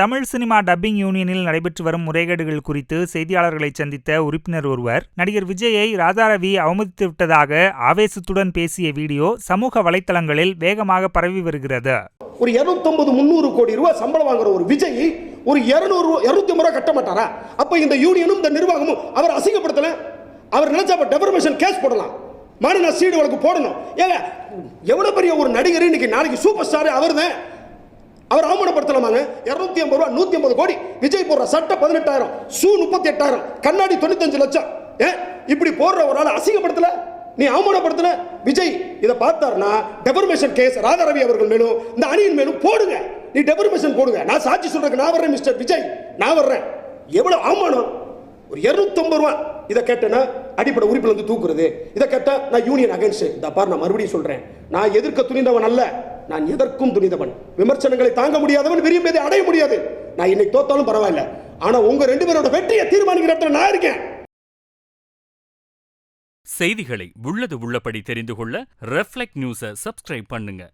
Tamil cinema dubbing யூனியனில் நடைபெற்று வரும் முறைகேடுகள் குறித்து செய்தியாளர்களை சந்தித்த உறுப்பினர் ஒருவர் நடிகர் விஜயை ராதாரவி அவமதித்து விட்டதாக ஆவேசத்துடன் பேசிய வீடியோ சமூக வலைத்தளங்களில் வேகமாக பரவி வருகிறது. ஒரு இருநூத்தொன்பது முந்நூறு கோடி ரூபாய் சம்பளம் வாங்குற ஒரு விஜய் ஒரு இருநூறு இருநூத்தி ஐம்பது ரூபா கட்ட மாட்டாரா? அப்ப இந்த யூனியனும் இந்த நிர்வாகமும் அவர் அசிங்கப்படுத்தல? அவர் நினைச்சா டெபர்மேஷன் கேஸ் போடலாம். மாநில சீடு வழக்கு போடணும். ஏங்க எவ்வளவு பெரிய ஒரு நடிகர் இன்னைக்கு நாளைக்கு சூப்பர் ஸ்டார் அவர் தான் அவர் அவமானப்படுத்தலாமாங்க? இரநூத்தி ஐம்பது ரூபா நூத்தி ஐம்பது கோடி. விஜய் போடுற சட்டை பதினெட்டாயிரம் சூ முப்பத்தி எட்டாயிரம் கண்ணாடி தொண்ணூத்தஞ்சு லட்சம். ஏன் இப்படி போடுற ஒரு ஆள் அசிங்கப்படுத்தல? நீ அவமானப்படுத்தல? விஜய் இதை பார்த்தாருன்னா டெபர்மேஷன் கேஸ் ராதாரவி அவர்கள் மேலும் இந்த அணியின் மேலும் போடுங்க. நீ டெபர்மேஷன் போடுங்க. நான் சாட்சி சொல்றதுக்கு நான் வர்றேன் மிஸ்டர் விஜய். நான் வர்றேன். எவ்வளவு அவமானம்? ஒரு இருநூத்தம்பது ரூபா. இதை கேட்டேன்னா அடிப்படை உறுப்பில் வந்து தூக்குறது. இதை கேட்டால் நான் யூனியன் அகேன்ஸ்ட் இந்த பார் நான் மறுபடியும் சொல்றேன். நான் எதிர்க்க துணிந்தவன் அல்ல. நான் எதற்கும் துணிதவன் விமர்சனங்களை தாங்க முடியாதவன் விரும்பியதை அடைய முடியாது. நான் இன்னைக்கு தோத்தாலும் பரவாயில்ல. ஆனா உங்க ரெண்டு பேரோட வெற்றியை தீர்மானிக்கிற இடத்துல நான் இருக்கேன். செய்திகளை உள்ளது உள்ளபடி தெரிந்து கொள்ள ரெஃப்ளெக்ட் நியூஸை சப்ஸ்கிரைப் பண்ணுங்க.